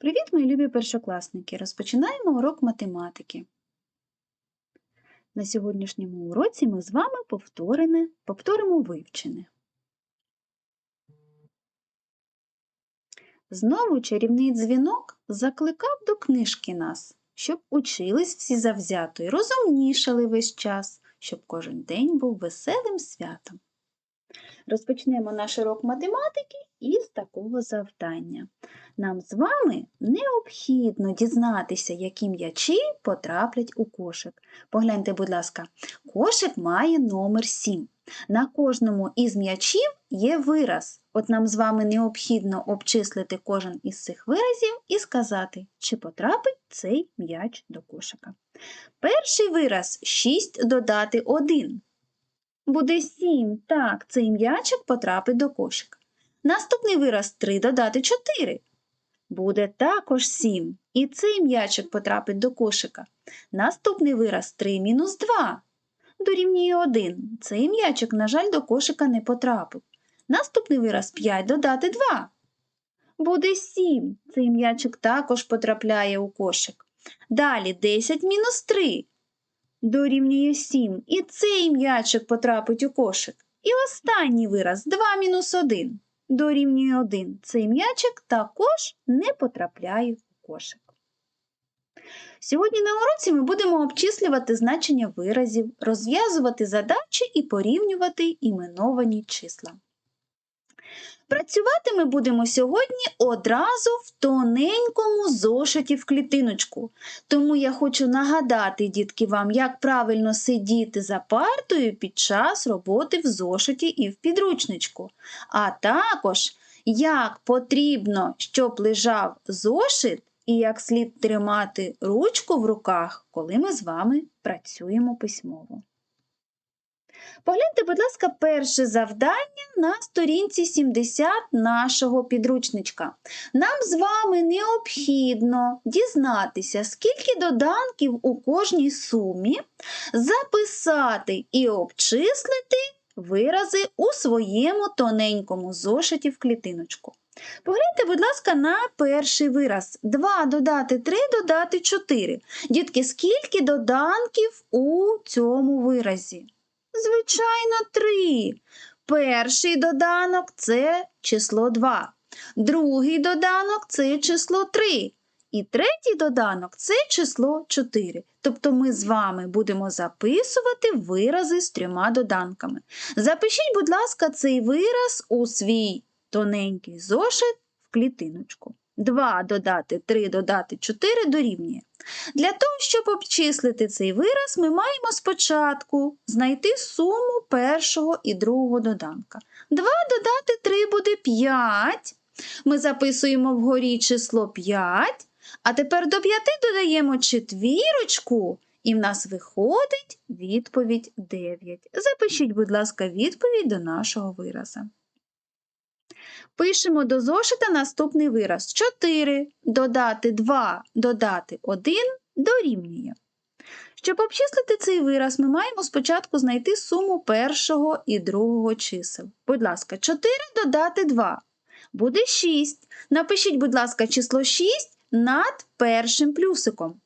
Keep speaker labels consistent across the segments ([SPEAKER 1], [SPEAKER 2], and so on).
[SPEAKER 1] Привіт, мої любі першокласники! Розпочинаємо урок математики. На сьогоднішньому уроці ми з вами повторене, повторимо вивчене. Знову чарівний дзвінок закликав до книжки нас, щоб учились всі завзято й розумнішали весь час, щоб кожен день був веселим святом. Розпочнемо наш урок математики із такого завдання. Нам з вами необхідно дізнатися, які м'ячі потраплять у кошик. Погляньте, будь ласка, кошик має номер 7. На кожному із м'ячів є вираз. От нам з вами необхідно обчислити кожен із цих виразів і сказати, чи потрапить цей м'яч до кошика. Перший вираз 6 додати 1. Буде 7. Так, цей м'ячик потрапить до кошика. Наступний вираз 3 додати 4. Буде також 7. І цей м'ячик потрапить до кошика. Наступний вираз 3 мінус 2. Дорівнює 1. Цей м'ячик, на жаль, до кошика не потрапив. Наступний вираз 5 додати 2. Буде 7. Цей м'ячик також потрапляє у кошик. Далі 10 мінус 3 дорівнює 7. І цей м'ячик потрапить у кошик. І останній вираз 2 мінус 1 дорівнює 1. Цей м'ячик також не потрапляє у кошик. Сьогодні на уроці ми будемо обчислювати значення виразів, розв'язувати задачі і порівнювати іменовані числа. Працювати ми будемо сьогодні одразу в тоненькому зошиті в клітиночку. Тому я хочу нагадати, дітки, вам, як правильно сидіти за партою під час роботи в зошиті і в підручничку. А також, як потрібно, щоб лежав зошит і як слід тримати ручку в руках, коли ми з вами працюємо письмово. Погляньте, будь ласка, перше завдання на сторінці 70 нашого підручничка. Нам з вами необхідно дізнатися, скільки доданків у кожній сумі, записати і обчислити вирази у своєму тоненькому зошиті в клітиночку. Погляньте, будь ласка, на перший вираз. 2 додати 3 додати 4. Дітки, скільки доданків у цьому виразі? Звичайно, 3. Перший доданок це число 2. Другий доданок це число 3. І третій доданок це число 4. Тобто ми з вами будемо записувати вирази з трьома доданками. Запишіть, будь ласка, цей вираз у свій тоненький зошит в клітиночку. 2 додати 3 додати 4 дорівнює. Для того, щоб обчислити цей вираз, ми маємо спочатку знайти суму першого і другого доданка. 2 додати 3 буде 5. Ми записуємо вгорі число 5, а тепер до 5 додаємо четвірочку, і в нас виходить відповідь 9. Запишіть, будь ласка, відповідь до нашого вираза. Пишемо до зошита наступний вираз. 4 додати 2 додати 1 дорівнює. Щоб обчислити цей вираз, ми маємо спочатку знайти суму першого і другого чисел. Будь ласка, 4 додати 2 буде 6. Напишіть, будь ласка, число 6 над першим плюсиком.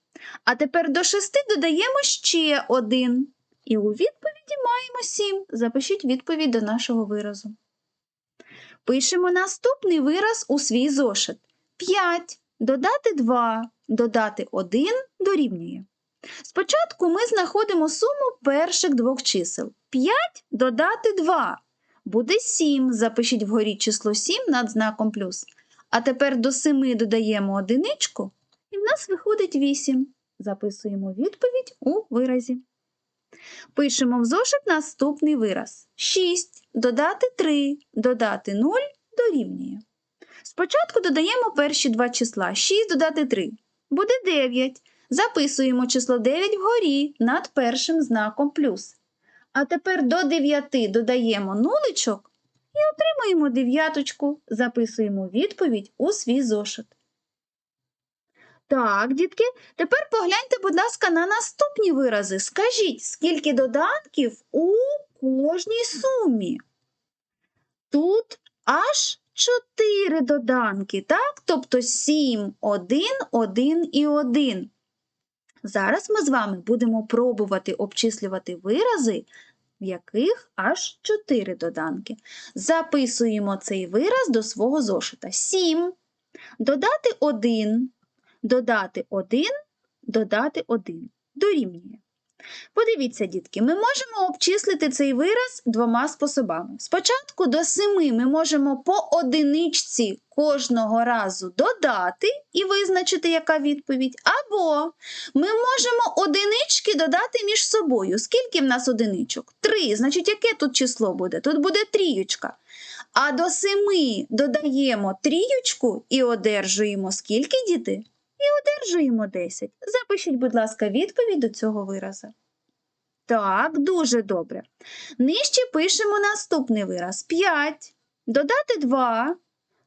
[SPEAKER 1] А тепер до 6 додаємо ще 1. І у відповіді маємо 7. Запишіть відповідь до нашого виразу. Пишемо наступний вираз у свій зошит. 5 додати 2, додати 1 дорівнює. Спочатку ми знаходимо суму перших двох чисел. 5 додати 2 буде 7. Запишіть вгорі число 7 над знаком плюс. А тепер до 7 додаємо одиничку, і в нас виходить 8. Записуємо відповідь у виразі. Пишемо в зошит наступний вираз. 6 додати 3, додати 0 дорівнює. Спочатку додаємо перші два числа. 6 додати 3. Буде 9. Записуємо число 9 вгорі над першим знаком плюс. А тепер до 9 додаємо нуличок і отримуємо дев'яточку. Записуємо відповідь у свій зошит. Так, дітки, тепер погляньте, будь ласка, на наступні вирази. Скажіть, скільки доданків у кожній сумі? Тут аж 4 доданки, так? Тобто 7, 1, 1 і 1. Зараз ми з вами будемо пробувати обчислювати вирази, в яких аж 4 доданки. Записуємо цей вираз до свого зошита. 7. Додати 1, додати 1, додати 1. Дорівнює. Подивіться, дітки, ми можемо обчислити цей вираз двома способами. Спочатку до 7 ми можемо по одиничці кожного разу додати і визначити, яка відповідь. Або ми можемо одинички додати між собою. Скільки в нас одиничок? Три. Значить, яке тут число буде? Тут буде тріючка. А до 7 додаємо тріючку і одержуємо скільки, діти? І одержуємо 10. Запишіть, будь ласка, відповідь до цього виразу. Так, дуже добре. Нижче пишемо наступний вираз. 5. Додати 2,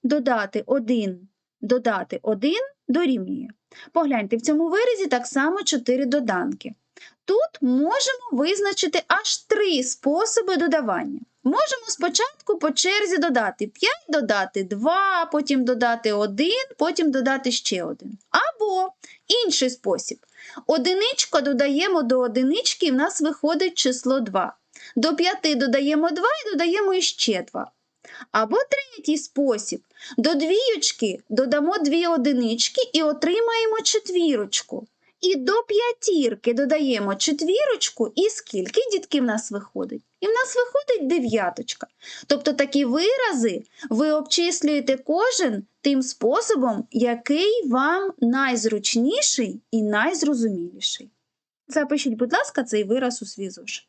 [SPEAKER 1] додати 1, додати 1 дорівнює. Погляньте, в цьому виразі так само 4 доданки. Тут можемо визначити аж три способи додавання. Можемо спочатку по черзі додати 5, додати 2, потім додати 1, потім додати ще 1. Або інший спосіб. Одиничку додаємо до одинички, і в нас виходить число 2. До 5 додаємо 2 і додаємо іще 2. Або третій спосіб. До двіючки додамо дві одинички і отримаємо четвірочку. І до п'ятірки додаємо четвірочку, і скільки дітки в нас виходить? І в нас виходить дев'яточка. Тобто такі вирази ви обчислюєте кожен тим способом, який вам найзручніший і найзрозуміліший. Запишіть, будь ласка, цей вираз у свій зошит.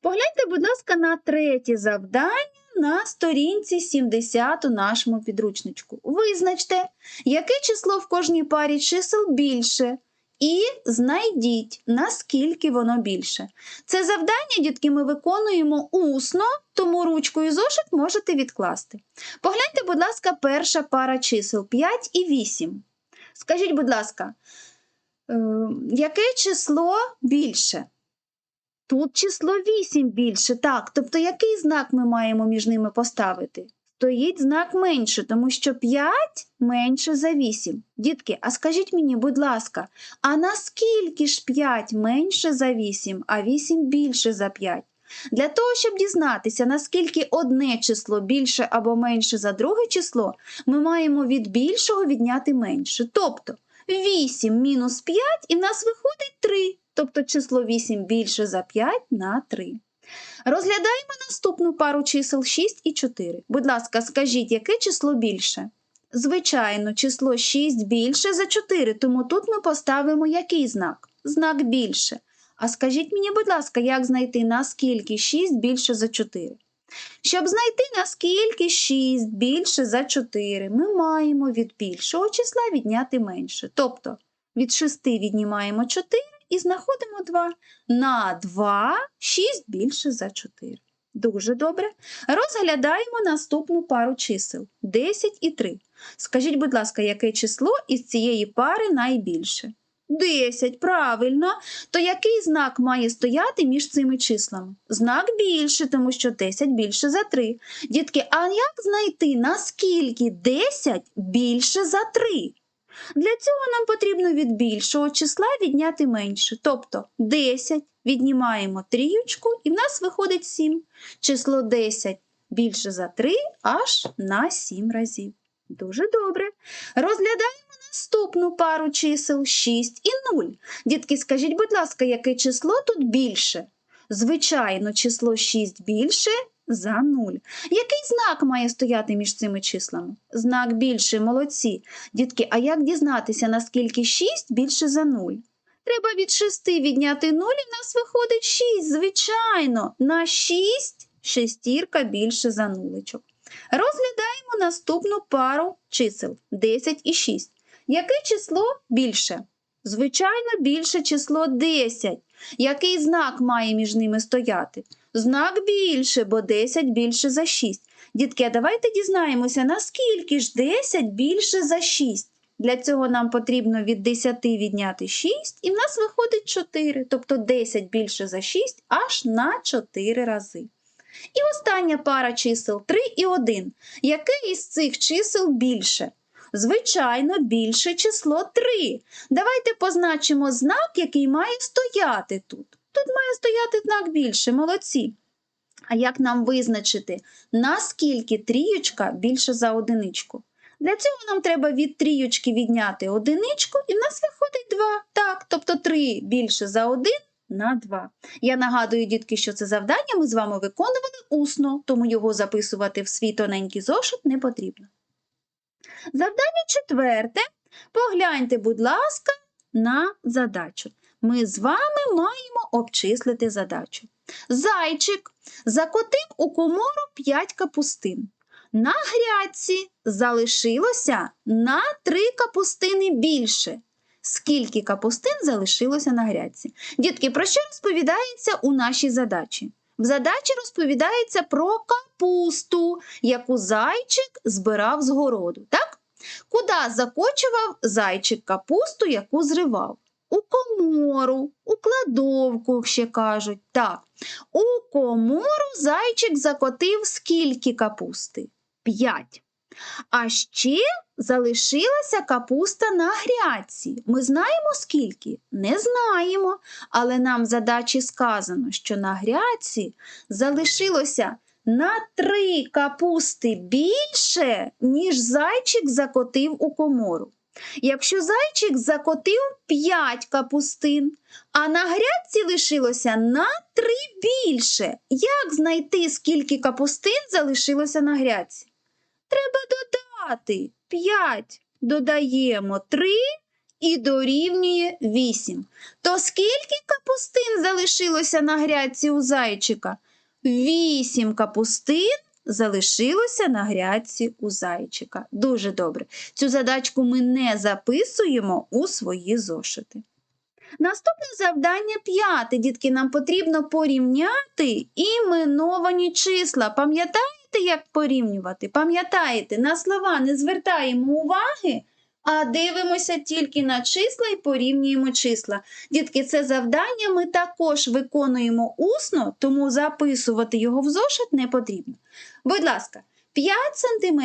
[SPEAKER 1] Погляньте, будь ласка, на третє завдання на сторінці 70 у нашому підручничку. Визначте, яке число в кожній парі чисел більше, і знайдіть, наскільки воно більше. Це завдання, дітки, ми виконуємо усно, тому ручку і зошит можете відкласти. Погляньте, будь ласка, перша пара чисел 5 і 8. Скажіть, будь ласка, е, яке число більше? Тут число 8 більше, так. Тобто який знак ми маємо між ними поставити? Стоїть знак менше, тому що 5 менше за 8. Дітки, а скажіть мені, будь ласка, а наскільки ж 5 менше за 8, а 8 більше за 5? Для того, щоб дізнатися, наскільки одне число більше або менше за друге число, ми маємо від більшого відняти менше. Тобто 8 мінус 5 і в нас виходить 3 тобто число 8 більше за 5 на 3. Розглядаємо наступну пару чисел 6 і 4. Будь ласка, скажіть, яке число більше? Звичайно, число 6 більше за 4, тому тут ми поставимо який знак? Знак більше. А скажіть мені, будь ласка, як знайти, наскільки 6 більше за 4? Щоб знайти, наскільки 6 більше за 4, ми маємо від більшого числа відняти менше. Тобто від 6 віднімаємо 4 і знаходимо 2. На 2 6 більше за 4. Дуже добре. Розглядаємо наступну пару чисел 10 і 3. Скажіть, будь ласка, яке число із цієї пари найбільше? 10, правильно. То який знак має стояти між цими числами? Знак більше, тому що 10 більше за 3. Дітки, а як знайти, наскільки 10 більше за 3? Для цього нам потрібно від більшого числа відняти менше. Тобто 10 віднімаємо трієчку і в нас виходить 7. Число 10 більше за 3 аж на 7 разів. Дуже добре. Розглядаємо наступну пару чисел 6 і 0. Дітки, скажіть, будь ласка, яке число тут більше? Звичайно, число 6 більше за 0. Який знак має стояти між цими числами? Знак більше, молодці. Дітки, а як дізнатися, наскільки 6 більше за 0? Треба від 6 відняти 0, і в нас виходить 6, звичайно. На 6 шестірка більше за нуличок. Розглядаємо наступну пару чисел 10 і 6. Яке число більше? Звичайно, більше число 10. Який знак має між ними стояти? Знак більше, бо 10 більше за 6. Дітки, давайте дізнаємося, наскільки ж 10 більше за 6. Для цього нам потрібно від 10 відняти 6, і в нас виходить 4. Тобто 10 більше за 6 аж на 4 рази. І остання пара чисел 3 і 1. Яке із цих чисел більше? Звичайно, більше число 3. Давайте позначимо знак, який має стояти тут. Тут має стояти знак більше, молодці. А як нам визначити, наскільки трієчка більше за одиничку? Для цього нам треба від трієчки відняти одиничку, і в нас виходить 2. Так, тобто 3 більше за 1 на 2. Я нагадую, дітки, що це завдання ми з вами виконували усно, тому його записувати в свій тоненький зошит не потрібно. Завдання четверте. Погляньте, будь ласка, на задачу. Ми з вами маємо обчислити задачу. Зайчик закотив у комору 5 капустин. На грядці залишилося на 3 капустини більше. Скільки капустин залишилося на грядці? Дітки, про що розповідається у нашій задачі? В задачі розповідається про капусту, яку зайчик збирав з городу. Так? Куди закочував зайчик капусту, яку зривав? У комору, у кладовку, ще кажуть. Так. У комору зайчик закотив скільки капусти? П'ять. А ще залишилася капуста на грядці. Ми знаємо скільки? Не знаємо. Але нам в задачі сказано, що на грядці залишилося на три капусти більше, ніж зайчик закотив у комору. Якщо зайчик закотив 5 капустин, а на грядці лишилося на 3 більше. Як знайти, скільки капустин залишилося на грядці? Треба додати 5. Додаємо 3 і дорівнює 8. То скільки капустин залишилося на грядці у зайчика? 8 капустин залишилося на грядці у зайчика. Дуже добре. Цю задачку ми не записуємо у свої зошити. Наступне завдання п'яте. Дітки, нам потрібно порівняти іменовані числа. Пам'ятаєте, як порівнювати? Пам'ятаєте, на слова не звертаємо уваги, а дивимося тільки на числа і порівнюємо числа. Дітки, це завдання ми також виконуємо усно, тому записувати його в зошит не потрібно. Будь ласка, 5 см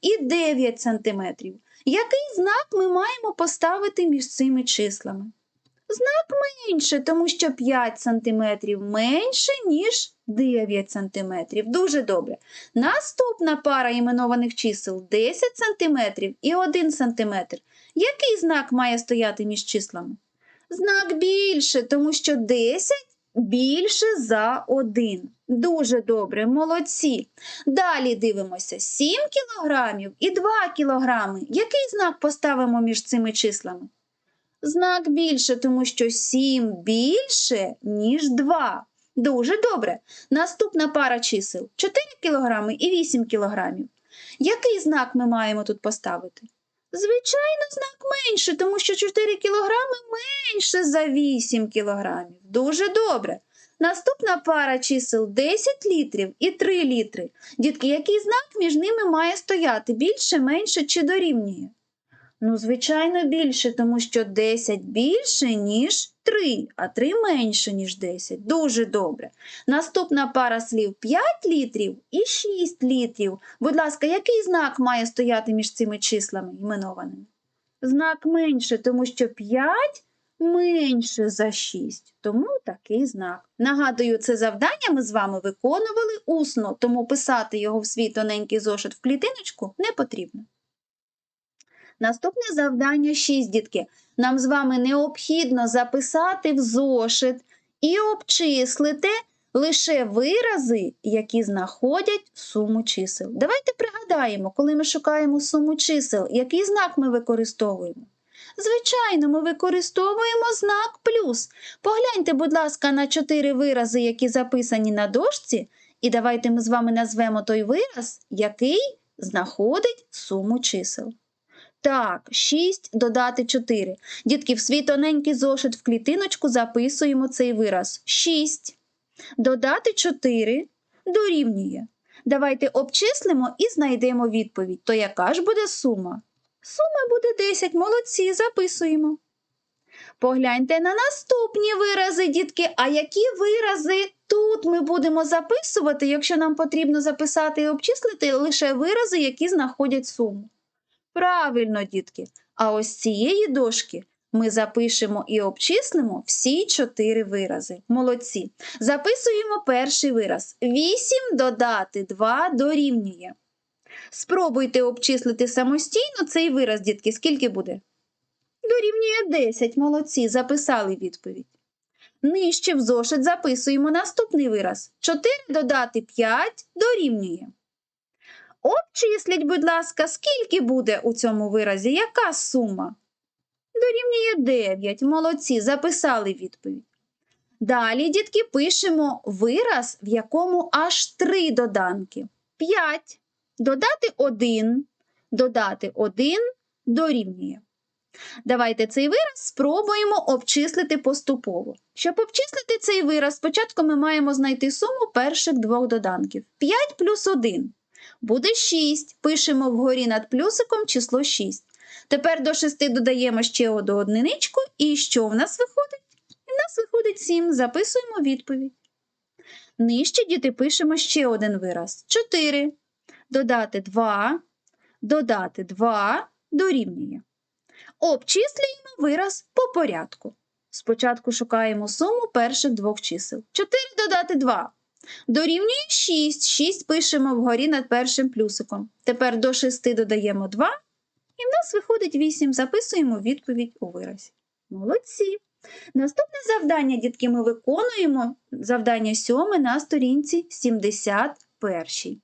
[SPEAKER 1] і 9 см. Який знак ми маємо поставити між цими числами? Знак менше, тому що 5 см менше, ніж 9 см. Дуже добре. Наступна пара іменованих чисел 10 см і 1 см. Який знак має стояти між числами? Знак більше, тому що 10 більше за 1. Дуже добре, молодці. Далі дивимося 7 кілограмів і 2 кілограми. Який знак поставимо між цими числами? Знак більше, тому що 7 більше, ніж 2. Дуже добре. Наступна пара чисел 4 кг і 8 кг. Який знак ми маємо тут поставити? Звичайно, знак менше, тому що 4 кг менше за 8 кг. Дуже добре. Наступна пара чисел 10 літрів і 3 літри. Дітки, який знак між ними має стояти? Більше, менше чи дорівнює? Ну, звичайно, більше, тому що 10 більше, ніж 3, а 3 менше, ніж 10. Дуже добре. Наступна пара слів 5 літрів і 6 літрів. Будь ласка, який знак має стояти між цими числами іменованими? Знак менше, тому що 5 менше за 6. Тому такий знак. Нагадую, це завдання ми з вами виконували усно, тому писати його в свій тоненький зошит в клітиночку не потрібно. Наступне завдання 6, дітки. Нам з вами необхідно записати в зошит і обчислити лише вирази, які знаходять суму чисел. Давайте пригадаємо, коли ми шукаємо суму чисел, який знак ми використовуємо. Звичайно, ми використовуємо знак плюс. Погляньте, будь ласка, на чотири вирази, які записані на дошці, і давайте ми з вами назвемо той вираз, який знаходить суму чисел. Так, 6 додати 4. Дітки, в свій тоненький зошит в клітиночку записуємо цей вираз. 6 додати 4 дорівнює. Давайте обчислимо і знайдемо відповідь. То яка ж буде сума? Сума буде 10. Молодці, записуємо. Погляньте на наступні вирази, дітки. А які вирази тут ми будемо записувати, якщо нам потрібно записати і обчислити лише вирази, які знаходять суму. Правильно, дітки. А ось цієї дошки ми запишемо і обчислимо всі чотири вирази. Молодці. Записуємо перший вираз. 8 додати 2 дорівнює. Спробуйте обчислити самостійно цей вираз, дітки. Скільки буде? Дорівнює 10. Молодці. Записали відповідь. Нижче в зошит записуємо наступний вираз. 4 додати 5 дорівнює. Обчисліть, будь ласка, скільки буде у цьому виразі? Яка сума? Дорівнює 9. Молодці, записали відповідь. Далі, дітки, пишемо вираз, в якому аж три доданки. 5. Додати 1. Додати 1 дорівнює. Давайте цей вираз спробуємо обчислити поступово. Щоб обчислити цей вираз, спочатку ми маємо знайти суму перших двох доданків. 5 плюс 1 буде 6. Пишемо вгорі над плюсиком число 6. Тепер до 6 додаємо ще одну одиничку, і що в нас виходить? В нас виходить 7. Записуємо відповідь. Нижче діти пишемо ще один вираз. 4. Додати 2, додати 2 дорівнює. Обчислюємо вираз по порядку. Спочатку шукаємо суму перших двох чисел. 4 додати 2. Дорівнює 6. 6 пишемо вгорі над першим плюсиком. Тепер до 6 додаємо 2, і в нас виходить 8. Записуємо відповідь у виразі. Молодці. Наступне завдання, дітки, ми виконуємо завдання 7 на сторінці 71.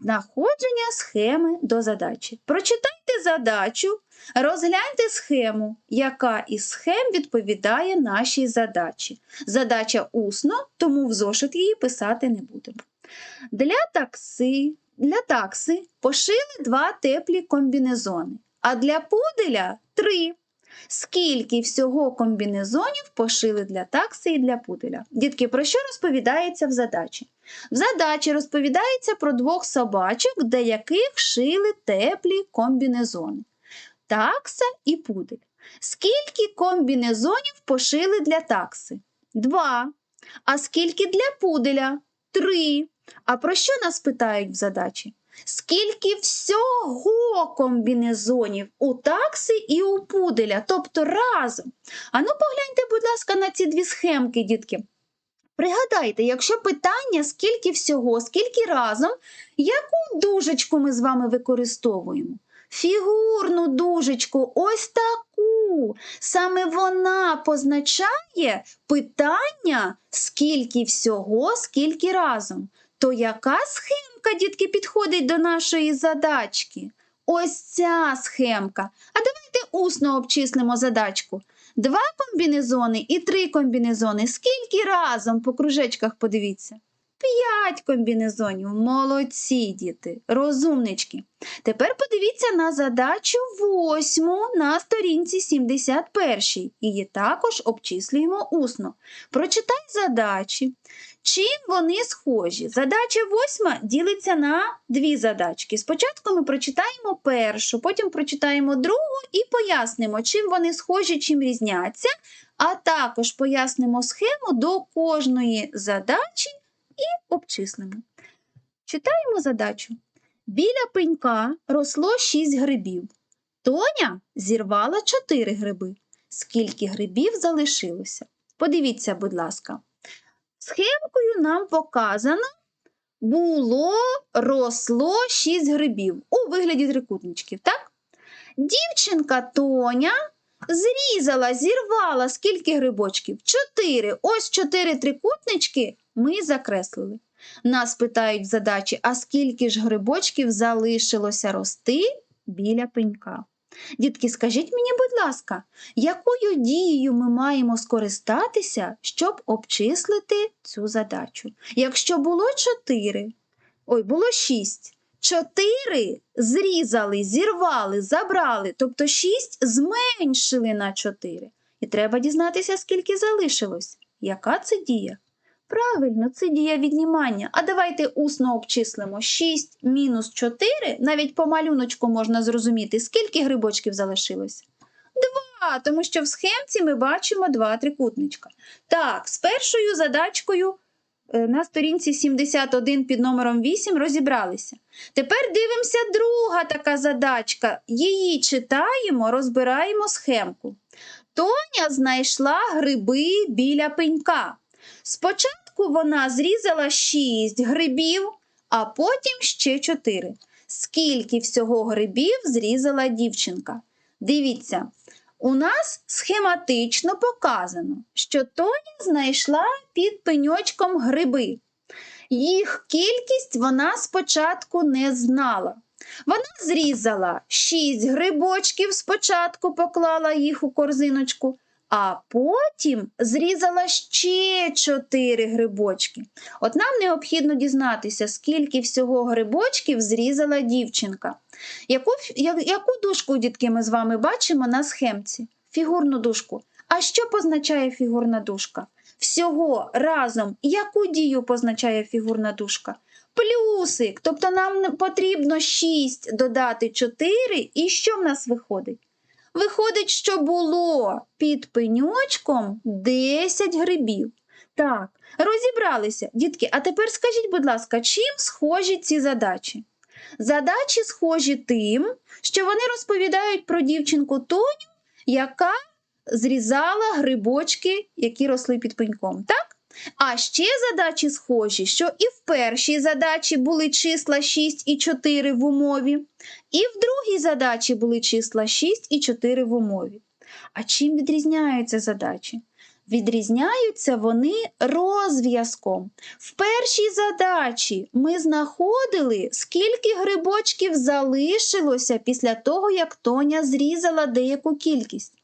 [SPEAKER 1] Знаходження схеми до задачі. Прочитайте задачу, розгляньте схему, яка із схем відповідає нашій задачі. Задача усно, тому в зошит її писати не будемо. Для такси, для такси пошили два теплі комбінезони, а для пуделя три. Скільки всього комбінезонів пошили для такси і для пуделя? Дітки, про що розповідається в задачі? В задачі розповідається про двох собачок, для яких шили теплі комбінезони. Такса і пудель. Скільки комбінезонів пошили для такси? Два. А скільки для пуделя? Три. А про що нас питають в задачі? Скільки всього комбінезонів у такси і у пуделя, тобто разом. Ану, погляньте, будь ласка, на ці дві схемки, дітки. Пригадайте, якщо питання, скільки всього, скільки разом, яку дужечку ми з вами використовуємо? Фігурну дужечку, ось таку. Саме вона позначає питання, скільки всього, скільки разом. То яка схемка, дітки, підходить до нашої задачки? Ось ця схемка. А давайте усно обчислимо задачку. Два комбінезони і три комбінезони. Скільки разом по кружечках подивіться? П'ять комбінезонів. Молодці, діти, розумнички. Тепер подивіться на задачу восьму на сторінці 71. Її також обчислюємо усно. Прочитай задачі. Чим вони схожі? Задача восьма ділиться на дві задачки. Спочатку ми прочитаємо першу, потім прочитаємо другу і пояснимо, чим вони схожі, чим різняться, а також пояснимо схему до кожної задачі і обчислимо. Читаємо задачу. Біля пенька росло 6 грибів. Тоня зірвала 4 гриби. Скільки грибів залишилося? Подивіться, будь ласка. Схемкою нам показано було, росло 6 грибів у вигляді трикутничків, так? Дівчинка Тоня зрізала, зірвала скільки грибочків? 4. Ось 4 трикутнички ми закреслили. Нас питають в задачі, а скільки ж грибочків залишилося рости біля пенька? Дітки, скажіть мені, будь ласка, якою дією ми маємо скористатися, щоб обчислити цю задачу? Якщо було 4, ой, було 6, 4 зрізали, зірвали, забрали, тобто 6 зменшили на 4. І треба дізнатися, скільки залишилось. Яка це дія? Правильно, це дія віднімання. А давайте усно обчислимо 6 мінус 4, навіть по малюночку можна зрозуміти, скільки грибочків залишилось. Два, тому що в схемці ми бачимо два трикутничка. Так, з першою задачкою е, на сторінці 71 під номером 8 розібралися. Тепер дивимося друга така задачка. Її читаємо, розбираємо схемку. Тоня знайшла гриби біля пенька. Спочатку вона зрізала 6 грибів, а потім ще 4. Скільки всього грибів зрізала дівчинка? Дивіться, у нас схематично показано, що Тоня знайшла під пеньочком гриби. Їх кількість вона спочатку не знала. Вона зрізала 6 грибочків, спочатку поклала їх у корзиночку, а потім зрізала ще 4 грибочки. От нам необхідно дізнатися, скільки всього грибочків зрізала дівчинка. Яку, яку дужку, дітки, ми з вами бачимо на схемці? Фігурну дужку. А що позначає фігурна дужка? Всього разом яку дію позначає фігурна дужка? Плюсик. Тобто нам потрібно 6 додати 4, і що в нас виходить? Виходить, що було під пеньочком 10 грибів. Так, розібралися, дітки. А тепер скажіть, будь ласка, чим схожі ці задачі? Задачі схожі тим, що вони розповідають про дівчинку Тоню, яка зрізала грибочки, які росли під пеньком. Так? А ще задачі схожі, що і в першій задачі були числа 6 і 4 в умові, і в другій задачі були числа 6 і 4 в умові. А чим відрізняються задачі? Відрізняються вони розв'язком. В першій задачі ми знаходили, скільки грибочків залишилося після того, як Тоня зрізала деяку кількість.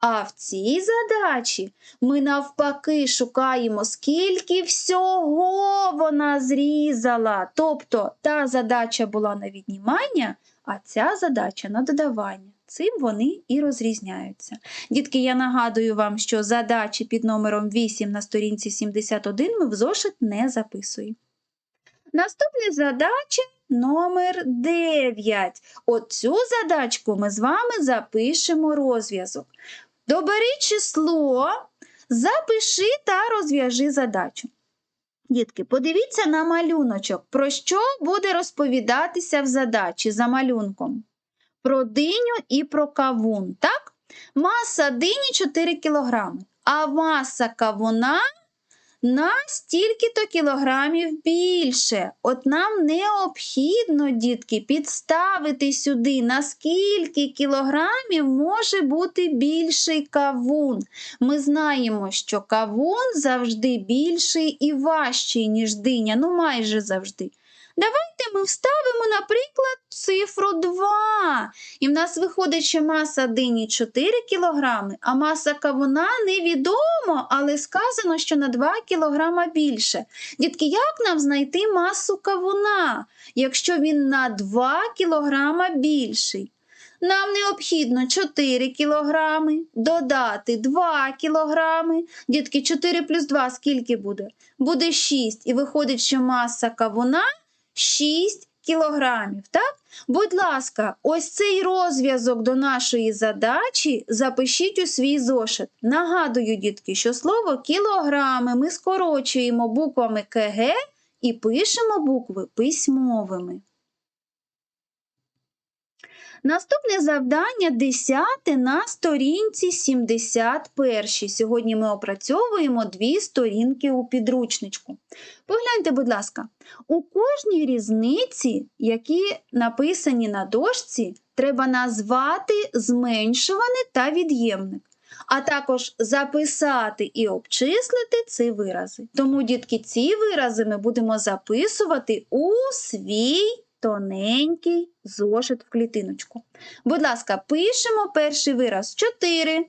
[SPEAKER 1] А в цій задачі ми навпаки шукаємо, скільки всього вона зрізала. Тобто та задача була на віднімання, а ця задача на додавання. Цим вони і розрізняються. Дітки, я нагадую вам, що задачі під номером 8 на сторінці 71 ми в зошит не записуємо. Наступна задача номер 9. Оцю задачку ми з вами запишемо розв'язок. Добери число, запиши та розв'яжи задачу. Дітки, подивіться на малюночок, про що буде розповідатися в задачі за малюнком. Про диню і про кавун, так? Маса дині 4 кг, а маса кавуна на стільки-то кілограмів більше. От нам необхідно, дітки, підставити сюди, наскільки кілограмів може бути більший кавун. Ми знаємо, що кавун завжди більший і важчий, ніж диня, ну майже завжди. Давайте ми вставимо, наприклад, цифру 2. І в нас виходить, що маса дині 4 кг, а маса кавуна невідомо, але сказано, що на 2 кг більше. Дітки, як нам знайти масу кавуна, якщо він на 2 кг більший? Нам необхідно 4 кг додати 2 кг. Дітки, 4 плюс 2 скільки буде? Буде 6. І виходить, що маса кавуна 6 кілограмів. Так? Будь ласка, ось цей розв'язок до нашої задачі запишіть у свій зошит. Нагадую, дітки, що слово кілограми ми скорочуємо буквами КГ і пишемо букви письмовими. Наступне завдання 10 на сторінці 71. Сьогодні ми опрацьовуємо дві сторінки у підручничку. Погляньте, будь ласка, у кожній різниці, які написані на дошці, треба назвати зменшуваний та від'ємник, а також записати і обчислити ці вирази. Тому, дітки, ці вирази ми будемо записувати у свій тоненький зошит в клітиночку. Будь ласка, пишемо перший вираз 4,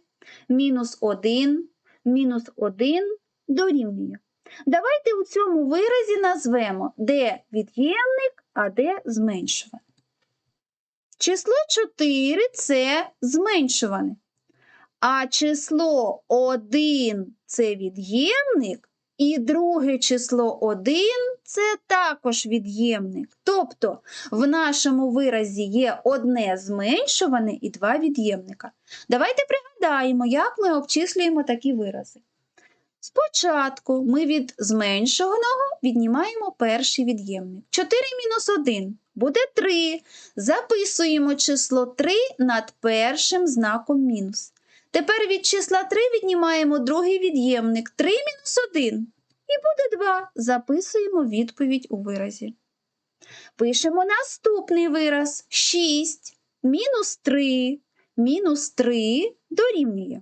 [SPEAKER 1] мінус 1, мінус 1 дорівнює. Давайте у цьому виразі назвемо, де від'ємник, а де зменшуване. Число 4 це зменшуване. А число 1 це від'ємник, і друге число 1 це також від'ємник. Тобто в нашому виразі є одне зменшуване і два від'ємника. Давайте пригадаємо, як ми обчислюємо такі вирази. Спочатку ми від зменшуваного віднімаємо перший від'ємник. 4 мінус 1 буде 3. Записуємо число 3 над першим знаком мінус. Тепер від числа 3 віднімаємо другий від'ємник 3 мінус 1. І буде 2. Записуємо відповідь у виразі. Пишемо наступний вираз 6 мінус 3 мінус 3 дорівнює.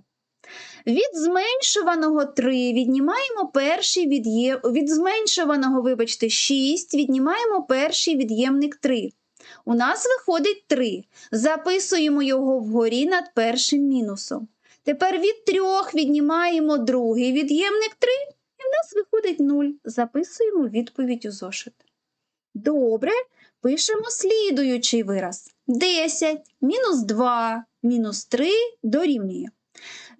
[SPEAKER 1] Від зменшуваного 3 віднімаємо перший від'єм... від зменшуваного, вибачте, 6 віднімаємо перший від'ємник 3. У нас виходить 3. Записуємо його вгорі над першим мінусом. Тепер від 3 віднімаємо другий від'ємник 3, і в нас виходить 0. Записуємо відповідь у зошит. Добре, пишемо слідуючий вираз. 10 мінус 2 мінус 3 дорівнює.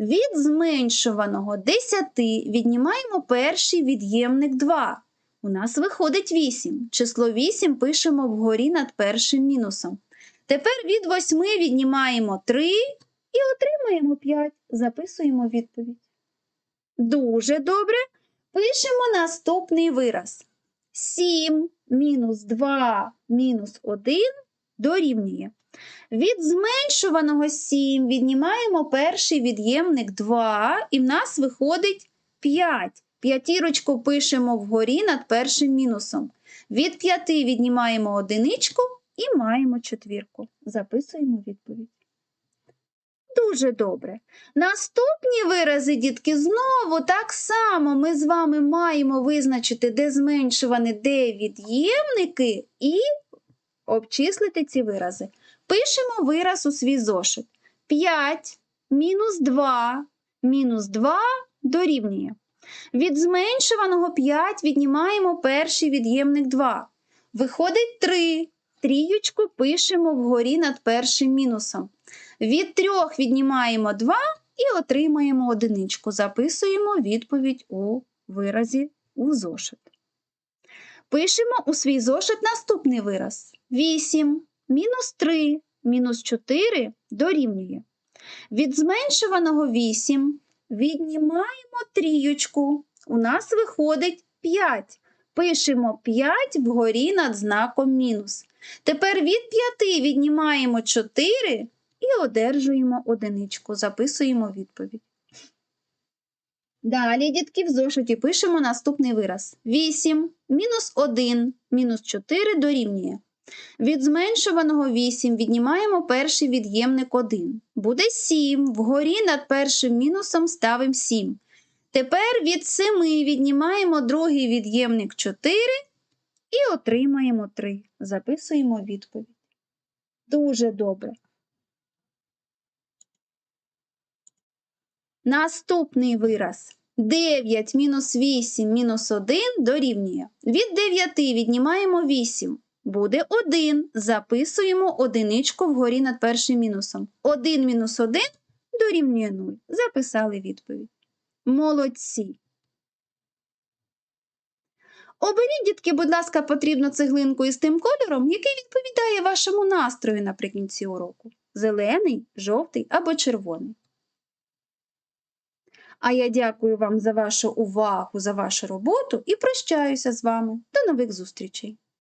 [SPEAKER 1] Від зменшуваного 10 віднімаємо перший від'ємник 2. У нас виходить 8. Число 8 пишемо вгорі над першим мінусом. Тепер від 8 віднімаємо 3 і отримаємо 5. Записуємо відповідь. Дуже добре. Пишемо наступний вираз. 7 мінус 2 мінус 1 дорівнює. Від зменшуваного 7 віднімаємо перший від'ємник 2, і в нас виходить 5. П'ятірочку пишемо вгорі над першим мінусом. Від 5 віднімаємо одиничку і маємо четвірку. Записуємо відповідь. Дуже добре. Наступні вирази, дітки, знову так само ми з вами маємо визначити, де зменшувані, де від'ємники, і обчислити ці вирази. Пишемо вираз у свій зошит. 5 мінус 2 мінус 2 дорівнює. Від зменшуваного 5 віднімаємо перший від'ємник 2. Виходить 3. Трієчку пишемо вгорі над першим мінусом. Від 3 віднімаємо 2 і отримаємо одиничку. Записуємо відповідь у виразі у зошит. Пишемо у свій зошит наступний вираз. 8 мінус 3 мінус 4 дорівнює. Від зменшуваного 8 віднімаємо трієчку. У нас виходить 5. Пишемо 5 вгорі над знаком мінус. Тепер від 5 віднімаємо 4 і одержуємо одиничку. Записуємо відповідь. Далі, дітки, в зошиті пишемо наступний вираз. 8 мінус 1 мінус 4 дорівнює. Від зменшуваного 8 віднімаємо перший від'ємник 1. Буде 7. Вгорі над першим мінусом ставимо 7. Тепер від 7 віднімаємо другий від'ємник 4 і отримаємо 3. Записуємо відповідь. Дуже добре. Наступний вираз. 9 мінус 8 мінус 1 дорівнює. Від 9 віднімаємо 8. Буде 1. Записуємо одиничку вгорі над першим мінусом. 1 мінус 1 дорівнює 0. Записали відповідь. Молодці. Оберіть, дітки, будь ласка, потрібну цеглинку із тим кольором, який відповідає вашому настрою наприкінці уроку. Зелений, жовтий або червоний. А я дякую вам за вашу увагу, за вашу роботу і прощаюся з вами. До нових зустрічей!